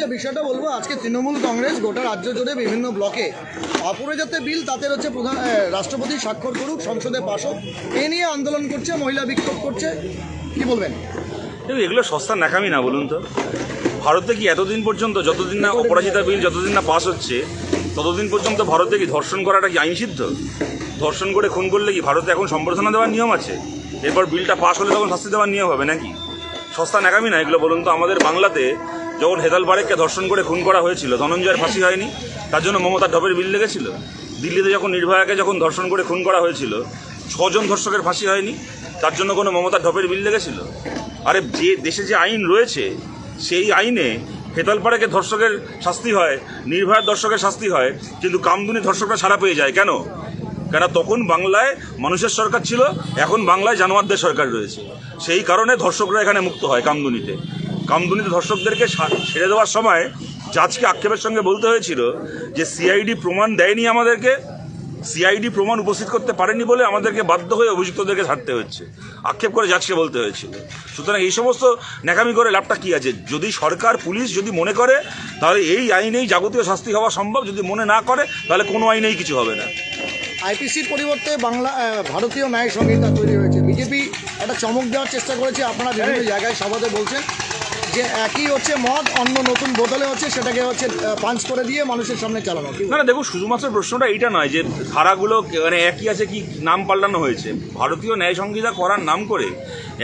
যে বিষয়টা বলব, আজকে তৃণমূল কংগ্রেস গোটা রাজ্য জুড়ে বিভিন্ন ব্লকে অপরাজাতে বিল, তাতে হচ্ছে প্রধান রাষ্ট্রপতি স্বাক্ষর করুক, সংসদে পাশ হোক, এ নিয়ে আন্দোলন করছে, মহিলা বিক্ষোভ করছে। কি বলবেন? এগুলো সস্তা নাকামি না, বলুন তো। ভারতে কি এতদিন পর্যন্ত যতদিন না অপরাজিতা বিল, যতদিন না পাস হচ্ছে, ততদিন পর্যন্ত ভারতে কি ধর্ষণ করাটা কি আইন সিদ্ধ? ধর্ষণ করে খুন করলে কি ভারতে এখন সম্বর্ধনা দেওয়ার নিয়ম আছে? এরপর বিলটা পাস হলে তখন শাস্তি দেওয়ার নিয়ম হবে নাকি? সস্তা নাকামি না, এগুলো বলুন তো। আমাদের বাংলাতে যখন হেদাল বারেককে ধর্ষণ করে খুন করা হয়েছিল, ধনঞ্জয়ের ফাঁসি হয়নি, তার জন্য মমতার ঢপের বিল লেগেছিল? দিল্লিতে যখন নির্ভয়াকে যখন ধর্ষণ করে খুন করা হয়েছিল, ছজন ধর্ষকের ফাঁসি হয়নি, তার জন্য কোনো মমতার ঢপের বিল লেগেছিল? আরে যে দেশে যে আইন রয়েছে, সেই আইনে হেতালপাড়াকে ধর্ষকের শাস্তি হয়, নির্ভয়ার ধর্ষকের শাস্তি হয়, কিন্তু কামদুনি ধর্ষকরা ছাড়া পেয়ে যায়। কেন? কেন তখন বাংলায় মানুষের সরকার ছিল, এখন বাংলায় জানোয়ারদের সরকার রয়েছে। সেই কারণে ধর্ষকরা এখানে মুক্ত হয় কামদুনিতে। কামদুনিতে ধর্ষকদেরকে সা- ছেড়ে দেওয়ার সময় জাজকে আক্ষেপের সঙ্গে বলতে হয়েছিল যে সিআইডি প্রমাণ দেয়নি আমাদেরকে সিআইডি প্রমাণ উপস্থিত করতে পারেনি বলে আমাদেরকে বাধ্য হয়ে অভিযুক্তদেরকে ছাড়তে হচ্ছে। আক্ষেপ করে জাজকে বলতে হয়েছিল। সুতরাং এই সমস্ত ন্যাকামি করে লাভটা কি আছে? যদি সরকার পুলিশ যদি মনে করে তাহলে এই আইনেই যাবতীয় শাস্তি হওয়া সম্ভব। যদি মনে না করে তাহলে কোনো আইনেই কিছু হবে না। আইপিসির পরিবর্তে বাংলা ভারতীয় ন্যায় সংহিতা তৈরি হয়েছে। বিজেপি একটা চমক দেওয়ার চেষ্টা করেছে। আপনারা বিভিন্ন জায়গায় সভাতে বলছেন। যে একই হচ্ছে মদ, অন্য নতুন বোতলে হচ্ছে, সেটাকে হচ্ছে পাঞ্চ করে দিয়ে মানুষের সামনে চালানো। না না দেখো শুধুমাত্র প্রশ্নটা এইটা নয় যে ধারাগুলো মানে একই আছে কি নাম পাল্টানো হয়েছে। ভারতীয় ন্যায় সংহিতা করার নাম করে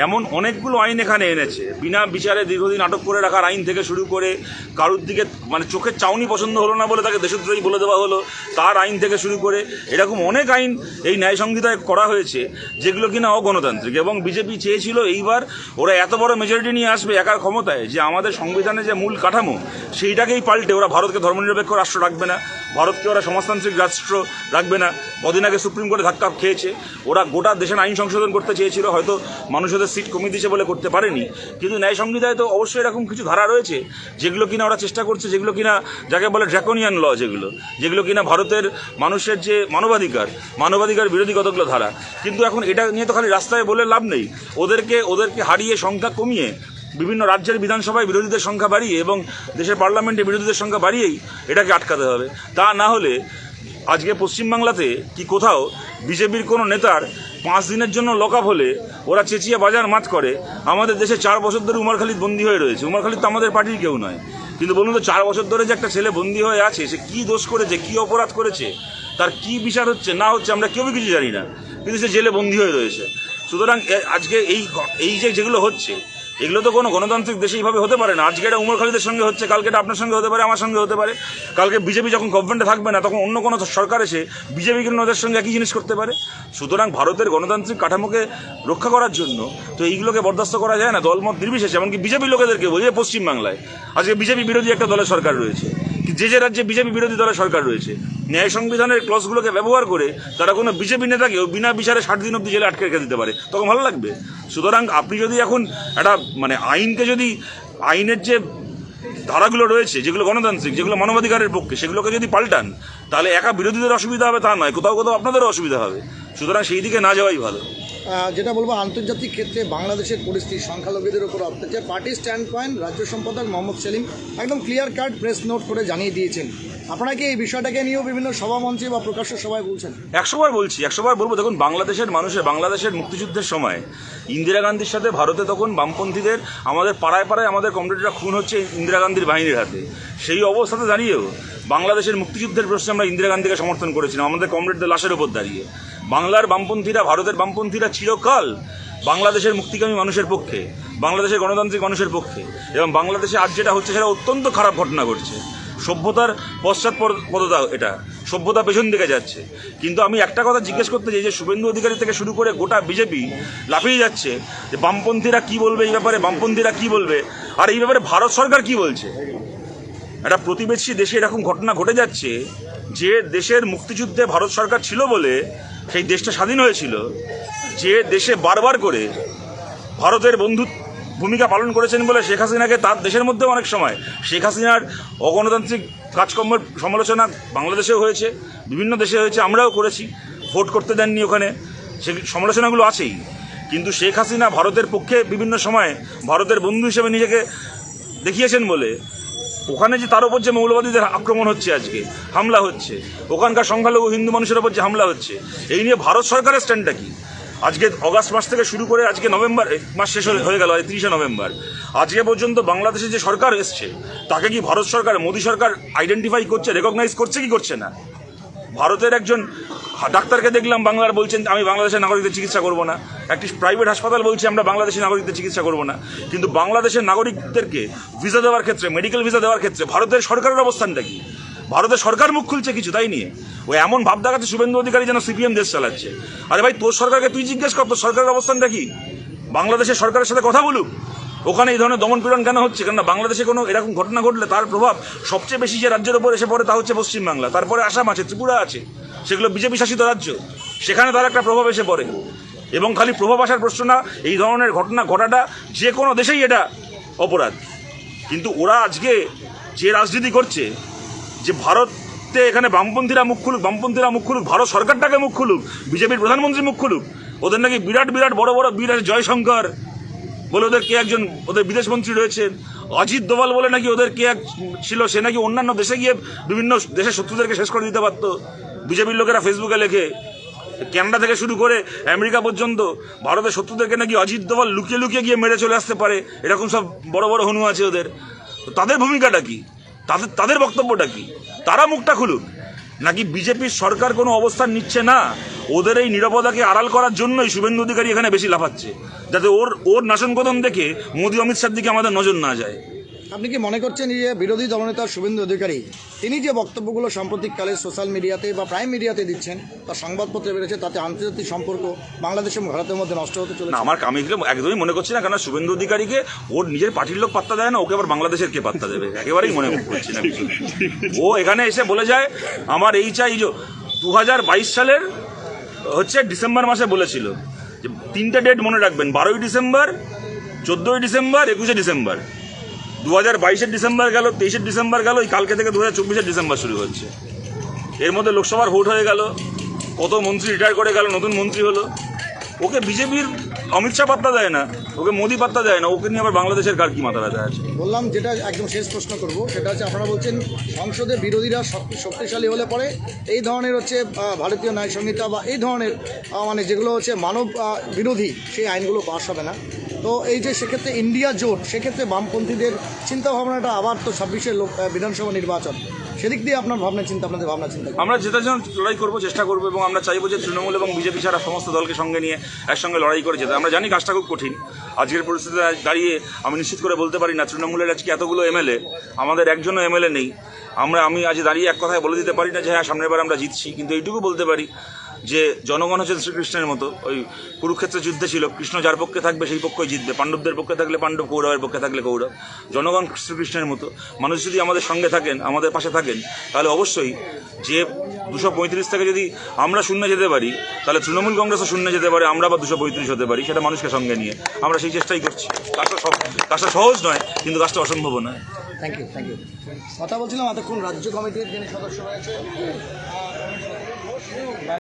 এমন অনেকগুলো আইন এখানে এনেছে। বিনা বিচারে দীর্ঘদিন আটক করে রাখার আইন থেকে শুরু করে কারুর দিকে মানে চোখের চাউনি পছন্দ হলো না বলে তাকে দেশদ্রোহী বলে দেওয়া হলো, তার আইন থেকে শুরু করে এরকম অনেক আইন এই ন্যায় সংহিতায় করা হয়েছে, যেগুলো কিনা অগণতান্ত্রিক। এবং বিজেপি চেয়েছিল এইবার ওরা এত বড় মেজরিটি নিয়ে আসবে একার ক্ষমতায় যে আমাদের সংবিধানে যে মূল কাঠামো, সেইটাকেই পাল্টে ওরা ভারতকে ধর্মনিরপেক্ষ রাষ্ট্র রাখবে না, ভারতকে ওরা সমাজতান্ত্রিক রাষ্ট্র রাখবে না। কদিন আগে সুপ্রিম কোর্টে ধাক্কা খেয়েছে। ওরা গোটা দেশের আইন সংশোধন করতে চেয়েছিল, হয়তো মানুষদের সিট কমিয়ে দিয়েছে বলে করতে পারেনি। কিন্তু ন্যায় সংবিধায় তো অবশ্যই এরকম কিছু ধারা রয়েছে, যেগুলো কিনা ওরা চেষ্টা করছে, যেগুলো কিনা যাকে বলে ড্রাকোনিয়ান ল যেগুলো যেগুলো কিনা ভারতের মানুষের যে মানবাধিকার মানবাধিকার বিরোধী কতগুলো ধারা। কিন্তু এখন এটা নিয়ে তো খালি রাস্তায় বলে লাভ নেই। ওদেরকে ওদেরকে হারিয়ে সংখ্যা কমিয়ে বিভিন্ন রাজ্যের বিধানসভায় বিরোধীদের সংখ্যা বাড়িয়ে এবং দেশের পার্লামেন্টে বিরোধীদের সংখ্যা বাড়িয়েই এটাকে আটকাতে হবে। তা না হলে আজকে পশ্চিমবাংলাতে কি কোথাও বিজেপির কোনো নেতার পাঁচ দিনের জন্য লক আপ হলে ওরা চেঁচিয়ে বাজার মাত করে, আমাদের দেশে চার বছর ধরে উমার খালিদ বন্দী হয়ে রয়েছে। উমার খালিদ তো আমাদের পার্টির কেউ নয়। কিন্তু বলুন তো, চার বছর ধরে যে একটা ছেলে বন্দী হয়ে আছে, সে কী দোষ করেছে, কী অপরাধ করেছে, তার কি বিচার হচ্ছে, না হচ্ছে আমরা কেউ কিছু জানি না। কিন্তু সে জেলে বন্দী হয়ে রয়েছে। সুতরাং আজকে এই এই যে যেগুলো হচ্ছে এগুলো তো কোনো গণতান্ত্রিক দেশে এইভাবে হতে পারে না। আজকে এটা উমর খালিদের সঙ্গে হচ্ছে, কালকে এটা আপনার সঙ্গে হতে পারে, আমার সঙ্গে হতে পারে। কালকে বিজেপি যখন গভর্নমেন্টে থাকবে না, তখন অন্য কোনো সরকার এসে বিজেপি কিন্তু ওদের সঙ্গে একই জিনিস করতে পারে। সুতরাং ভারতের গণতান্ত্রিক কাঠামোকে রক্ষা করার জন্য তো এইগুলোকে বরদাস্ত করা যায় না, দলমত নির্বিশেষে। এমনকি বিজেপি লোকেদেরকে বলি পশ্চিমবাংলায়। আজকে বিজেপি বিরোধী একটা দলের সরকার রয়েছে। যে যে রাজ্যে বিজেপি বিরোধী দলের সরকার রয়েছে, ন্যায় সংবিধানের ক্লসগুলোকে ব্যবহার করে তারা কোনো বিজেপি নেতাকেও বিনা বিচারে ষাট দিন অব্দি জেলে আটকে রেখে দিতে পারে। তখন ভালো লাগবে। সুতরাং আপনি যদি এখন একটা মানে আইনকে যদি, আইনের যে ধারাগুলো রয়েছে, যেগুলো গণতান্ত্রিক, যেগুলো মানবাধিকারের পক্ষে, সেগুলোকে যদি পাল্টান, তাহলে একা বিরোধীদের অসুবিধা হবে তা নয়, কোথাও কোথাও আপনাদেরও অসুবিধা হবে। সুতরাং সেই দিকে না যাওয়াই ভালো। যেটা বলব, আন্তর্জাতিক ক্ষেত্রে বাংলাদেশের পরিস্থিতি, সংখ্যালঘুদের উপর অত্যাচার। পার্টি স্ট্যান্ড পয়েন্ট রাজ্য সম্পাদক মোহাম্মদ সেলিম একদম ক্লিয়ার কাট প্রেস নোট করে জানিয়ে দিয়েছেন। আপনারা কি এই বিষয়টাকে নিয়েও বিভিন্ন সভা মঞ্চে বা প্রকাশ্য সভায় বলছেন? একশোবার বলছি, একশোবার বলব। দেখুন, বাংলাদেশের মানুষের, বাংলাদেশের মুক্তিযুদ্ধের সময় ইন্দিরা গান্ধীর সাথে ভারতে তখন বামপন্থীদের, আমাদের পাড়ায় পাড়ায় আমাদের কমরেডরা খুন হচ্ছে ইন্দিরা গান্ধীর বাহিনীর হাতে। সেই অবস্থাতে দাঁড়িয়েও বাংলাদেশের মুক্তিযুদ্ধের প্রশ্নে আমরা ইন্দিরা গান্ধীকে সমর্থন করেছিলাম, আমাদের কমরেডদের লাশের উপর দাঁড়িয়ে। বাংলার বামপন্থীরা, ভারতের বামপন্থীরা চিরকাল বাংলাদেশের মুক্তিকামী মানুষের পক্ষে, বাংলাদেশের গণতান্ত্রিক মানুষের পক্ষে এবং বাংলাদেশে আজ যেটা হচ্ছে সেটা অত্যন্ত খারাপ ঘটনা ঘটছে। সভ্যতার পশ্চাৎপদতা এটা, সভ্যতা পেছন দিকে যাচ্ছে। কিন্তু আমি একটা কথা জিজ্ঞেস করতে চাই যে শুভেন্দু অধিকারী থেকে শুরু করে গোটা বিজেপি লাফিয়ে যাচ্ছে যে বামপন্থীরা কি বলবে এই ব্যাপারে, বামপন্থীরা কি বলবে? আর এই ব্যাপারে ভারত সরকার কি বলছে? একটা প্রতিবেশী দেশে এরকম ঘটনা ঘটে যাচ্ছে যে দেশের মুক্তিযুদ্ধে ভারত সরকার ছিল বলে সেই দেশটা স্বাধীন হয়েছিল, যে দেশে বারবার করে ভারতের বন্ধু ভূমিকা পালন করেছেন বলে শেখ হাসিনাকে তার দেশের মধ্যেও অনেক সময়। শেখ হাসিনার অগণতান্ত্রিক কাজকর্মের সমালোচনা বাংলাদেশেও হয়েছে, বিভিন্ন দেশে হয়েছে, আমরাও করেছি, ভোট করতে দেননি ওখানে, সে সমালোচনাগুলো আছেই। কিন্তু শেখ হাসিনা ভারতের পক্ষে বিভিন্ন সময় ভারতের বন্ধু হিসেবে নিজেকে দেখিয়েছেন বলে ওখানে যে তার উপর যে মৌলবাদীদের আক্রমণ হচ্ছে আজকে, হামলা হচ্ছে, ওখানকার সংখ্যালঘু হিন্দু মানুষের উপর যে হামলা হচ্ছে, এই নিয়ে ভারত সরকারের স্ট্যান্ডটা কি? আজকে অগাস্ট মাস থেকে শুরু করে আজকে নভেম্বর মাস শেষ হয়ে- হয়ে গেল তিরিশে নভেম্বর। আজকে পর্যন্ত বাংলাদেশে যে সরকার এসছে, তাকে কি ভারত সরকার, মোদী সরকার আইডেন্টিফাই করছে রেকগনাইজ করছে কি করছে না? ভারতের একজন ডাক্তারকে দেখলাম বাংলার বলছেন, আমি বাংলাদেশের নাগরিকদের চিকিৎসা করব না। একটি প্রাইভেট হাসপাতাল বলছে, আমরা বাংলাদেশের নাগরিকদের চিকিৎসা করব না। কিন্তু বাংলাদেশের নাগরিকদেরকে ভিসা দেওয়ার ক্ষেত্রে মেডিকেল ভিসা দেওয়ার ক্ষেত্রে ভারতের সরকারের অবস্থানটা কি? ভারতের সরকার মুখ খুলছে কিছু, তাই নিয়ে? ও এমন ভাব দেখাচ্ছে শুভেন্দু অধিকারী যেন সিপিএম দেশ চালাচ্ছে। আরে ভাই, তোর সরকারকে তুই জিজ্ঞেস কর, তোর সরকারের অবস্থানটা কি? বাংলাদেশের সরকারের সাথে কথা বলুক। ওখানে এই ধরনের দমন পীড়ন কেন হচ্ছে? কেননা বাংলাদেশে কোনো এরকম ঘটনা ঘটলে তার প্রভাব সবচেয়ে বেশি যে রাজ্যের উপর এসে পড়ে তা হচ্ছে পশ্চিমবাংলা। তারপরে আসাম আছে, ত্রিপুরা আছে, সেগুলো বিজেপি শাসিত রাজ্য। সেখানে তার একটা প্রভাব এসে পড়ে। এবং খালি প্রভাব আসার প্রশ্ন না, এই ধরনের ঘটনা ঘটাটা যে কোনো দেশেই এটা অপরাধ। কিন্তু ওরা আজকে যে রাজনীতি করছে, যে ভারতে এখানে বামপন্থীরা মুখ খুলুক, বামপন্থীরা মুখ খুলুক, ভারত সরকারটাকে মুখ খুলুক, বিজেপির প্রধানমন্ত্রী মুখ খুলুক, ওদের নাকি বিরাট বিরাট বড় বড় বীর আছে, জয়শঙ্কর। বলে ওদের কে একজন, ওদের বিদেশ মন্ত্রী রয়েছেন। অজিত দোভাল বলে নাকি ওদের কে এক ছিল, সে নাকি অন্যান্য দেশে গিয়ে বিভিন্ন দেশের শত্রুদেরকে শেষ করে দিতে পারতো বিজেপির লোকেরা ফেসবুকে লেখে, ক্যানাডা থেকে শুরু করে আমেরিকা পর্যন্ত ভারতের শত্রুদেরকে নাকি অজিত দোভাল লুকিয়ে লুকিয়ে গিয়ে মেরে চলে আসতে পারে, এরকম সব বড় বড় হনু আছে ওদের। তাদের ভূমিকাটা কি? তাদের তাদের বক্তব্যটা কি? তারা মুখটা খুলুক নাকি বিজেপির সরকার কোনো অবস্থান নিচ্ছে না? ওদের এই নিরাপদাকে আড়াল করার জন্যই শুভেন্দু অধিকারী এখানে বেশি লাফাচ্ছে, যাতে ওর ওর নাশনকোদন দেখে মোদী অমিত শাহর দিকে আমাদের নজর না যায়। আপনি কি মনে করছেন যে বিরোধী দলনেতা শুভেন্দু অধিকারী, তিনি যে বক্তব্যগুলো সাম্প্রতিককালে সোশ্যাল মিডিয়াতে বা প্রাইম মিডিয়াতে দিচ্ছেন বা সংবাদপত্রে বেড়েছে, তাতে আন্তর্জাতিক সম্পর্ক বাংলাদেশ এবং ভারতের মধ্যে নষ্ট হতে চলেছে? আমার আমি একদমই মনে করছি না কারণ শুভেন্দু অধিকারীকে ওর নিজের পার্টির লোক পাত্তা দেয় না, ওকে আবার বাংলাদেশের কে পাত্তা দেবে? একেবারেই মনে করছি না। ও এখানে এসে বলে যায়, আমার এই চাই যে দু হাজার বাইশ সালের, হচ্ছে ডিসেম্বর মাসে বলেছিল যে তিনটে ডেট মনে রাখবেন, বারোই ডিসেম্বর, চোদ্দোই ডিসেম্বর, একুশে ডিসেম্বর। দু হাজার বাইশের ডিসেম্বর গেল, তেইশের ডিসেম্বর গেল, এই কালকে থেকে দু হাজার চব্বিশের ডিসেম্বর শুরু হচ্ছে। এর মধ্যে লোকসভার ভোট হয়ে গেল, কত মন্ত্রী রিটায়ার করে গেল, নতুন মন্ত্রী হলো। ওকে বিজেপির অমিত শাহ পাত্তা দেয় না, ওকে মোদি পাত্তা দেয় না, ওকে নিয়ে আবার বাংলাদেশের কার কি মাথা ব্যথা আছে? বললাম যেটা একদম শেষ প্রশ্ন করব, সেটা হচ্ছে আপনারা বলছেন সংসদে বিরোধীরা শক্তিশালী হলে পরে এই ধরনের হচ্ছে ভারতীয় ন্যায় সংহিতা বা এই ধরনের মানে যেগুলো হচ্ছে মানব বিরোধী, সেই আইনগুলো পাস হবে না। তো এই যে সেক্ষেত্রে ইন্ডিয়া জোট, সেক্ষেত্রে বামপন্থীদের চিন্তা ভাবনাটা আবার তো ছাব্বিশে লোক বিধানসভা নির্বাচন। সেদিক দিয়ে আপনার ভাবনা চিন্তা, আপনাদের ভাবনা চিন্তা আমরা যেটার জন্য লড়াই করব, চেষ্টা করব এবং আমরা চাইব যে তৃণমূল এবং বিজেপি ছাড়া সমস্ত দলকে সঙ্গে নিয়ে একসঙ্গে লড়াই করে যেতে। আমরা জানি কাজটা খুব কঠিন। আজকের পরিস্থিতিতে দাঁড়িয়ে আমি নিশ্চিত করে বলতে পারি না, তৃণমূলের আজকে এতগুলো এমএলএ, আমাদের একজনও এমএলএ নেই। আমরা, আমি আজ দাঁড়িয়ে এক কথায় বলে দিতে পারি না যে হ্যাঁ সামনের বার আমরা জিতছি। কিন্তু এইটুকু বলতে পারি যে জনগণ হচ্ছে শ্রীকৃষ্ণের মতো, ওই কুরুক্ষেত্রে যুদ্ধে ছিল, কৃষ্ণ যার পক্ষে থাকবে সেই পক্ষই জিতবে, পাণ্ডবদের পক্ষে থাকলে পাণ্ডব, কৌরবের পক্ষে থাকলে কৌরব। জনগণ শ্রীকৃষ্ণের মতো। মানুষ যদি আমাদের সঙ্গে থাকেন, আমাদের পাশে থাকেন, তাহলে অবশ্যই যে দুশো পঁয়ত্রিশ থেকে যদি আমরা শূন্য যেতে পারি, তাহলে তৃণমূল কংগ্রেসও শূন্য যেতে পারে, আমরা বা দুশো পঁয়ত্রিশ হতে পারি, সেটা মানুষকে সঙ্গে নিয়ে। আমরা সেই চেষ্টাই করছি। কাজটা কাজটা সহজ নয়, কিন্তু কাজটা অসম্ভব নয়। থ্যাংক ইউ থ্যাংক ইউ কথা বলছিলাম এতক্ষণ রাজ্য কমিটির যিনি সদস্য রয়েছে